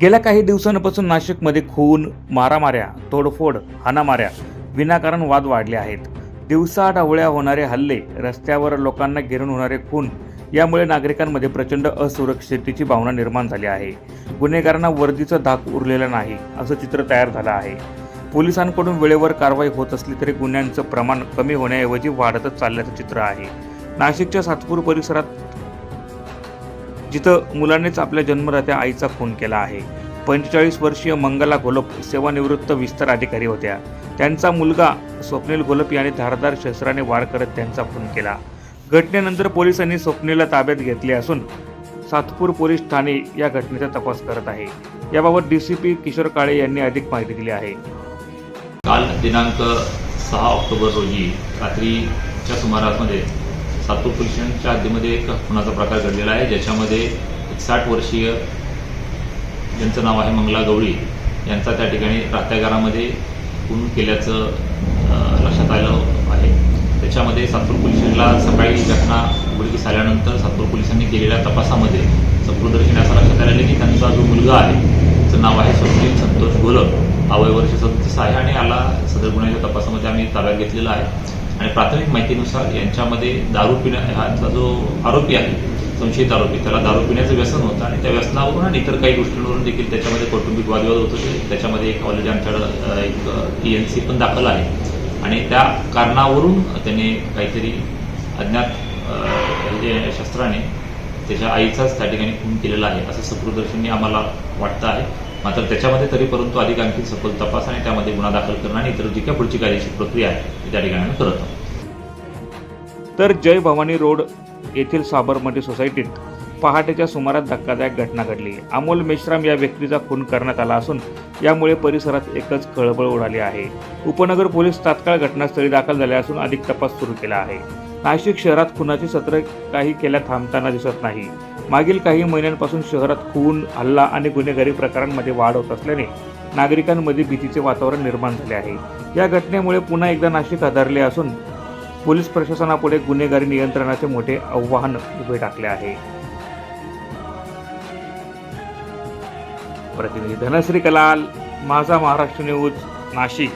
गेल्या काही दिवसांपासून नाशिकमध्ये खून मारामाऱ्या तोडफोड हाणामाऱ्या विनाकारण वाद वाढले आहेत. दिवसा ढवळ्या होणारे हल्ले रस्त्यावर लोकांना घेरून होणारे खून यामुळे नागरिकांमध्ये प्रचंड असुरक्षिततेची भावना निर्माण झाली आहे. गुन्हेगारांना वर्दीचा धाक उरलेला नाही असं चित्र तयार झालं आहे. पोलिसांकडून वेळेवर कारवाई होत असली तरी गुन्ह्यांचं प्रमाण कमी होण्याऐवजी वाढतच चालल्याचं चित्र आहे. नाशिकच्या सातपूर परिसरात जिथं मुलानेच आपल्या जन्मदात्या आईचा खून केला आहे. पंचेचाळीस वर्षीय मंगला घोलप सेवानिवृत्त विस्तार अधिकारी होत्या. त्यांचा मुलगा स्वप्नील घोलप याने धारदार शस्त्राने वार करत त्यांचा खून केला. घटनेनंतर पोलिसांनी स्वप्नीला ताब्यात घेतले असून सातपूर पोलीस ठाणे या घटनेचा तपास करत आहे. याबाबत D C P Kishore Kale यांनी अधिक माहिती दिली आहे. काल दिनांक सहा ऑक्टोबर रोजी रात्रीच्या सुमारासमध्ये सातूर पोलिसांच्या हद्दीमध्ये एक खुनाचा प्रकार घडलेला आहे ज्याच्यामध्ये एक साठ वर्षीय ज्यांचं नाव आहे मंगला गवळी यांचा त्या ठिकाणी राहत्या घरामध्ये खून केल्याचं लक्षात आलं आहे. त्याच्यामध्ये सातपूर पोलिसांना सकाळी घटना उघडकीस आल्यानंतर सातपूर पोलिसांनी केलेल्या तपासामध्ये सकृदर्शनी असं लक्षात आलेलं आहे की त्यांचा जो मुलगा आहे त्याचं नाव आहे स्वप्नील संतोष गोलक. हा वय वर्ष सदतीस आहे आणि याला सदर गुन्ह्याच्या तपासामध्ये आम्ही ताब्यात घेतलेला आहे. आणि प्राथमिक माहितीनुसार यांच्यामध्ये दारू पिण्या ह्याचा जो आरोपी आहे संशयित आरोपी त्याला दारू पिण्याचं व्यसन होतं आणि त्या व्यसनावरून आणि इतर काही गोष्टींवरून देखील त्याच्यामध्ये कौटुंबिक वादविवाद होत होते. त्याच्यामध्ये एक ऑलरेडी आमच्याकडं एक टी एन सी पण दाखल आहे. आणि त्या कारणावरून त्याने काहीतरी अज्ञात जे म्हणजे शस्त्राने त्याच्या आईचाच त्या ठिकाणी खून केलेला आहे असं सकृदर्शनी आम्हाला वाटतं आहे. मात्र त्याच्यामध्ये तरी परंतु अधिक आणखी सखोल तपास आणि त्यामध्ये गुन्हा दाखल करणं आणि इतर जी काय पुढची कायदेशीर प्रक्रिया आहे ती त्या ठिकाणी करत आहोत तर जय भवानी रोड येथील साबरमती सोसायटीत पहाटेच्या सुमारात धक्कादायक घटना घडली. अमोल मेश्राम या व्यक्तीचा खून करण्यात आला असून यामुळे परिसरात एकच खळबळ उडाली आहे. उपनगर पोलीस तात्काळ घटनास्थळी दाखल झाले असून अधिक तपास सुरू केला आहे. नाशिक शहरात खुनाची सत्र काही केल्या थांबताना दिसत नाही. मागील काही महिन्यांपासून शहरात खून हल्ला आणि गुन्हेगारी प्रकारांमध्ये वाढ होत असल्याने नागरिकांमध्ये भीतीचे वातावरण निर्माण झाले आहे. या घटनेमुळे पुन्हा एकदा नाशिक हादरले असून पोलीस प्रशासनापुढे गुन्हेगारी नियंत्रणाचे मोठे आव्हान उभे टाकले आहे. प्रतिनिधी धनश्री कलाल माझा महाराष्ट्र न्यूज नाशिक.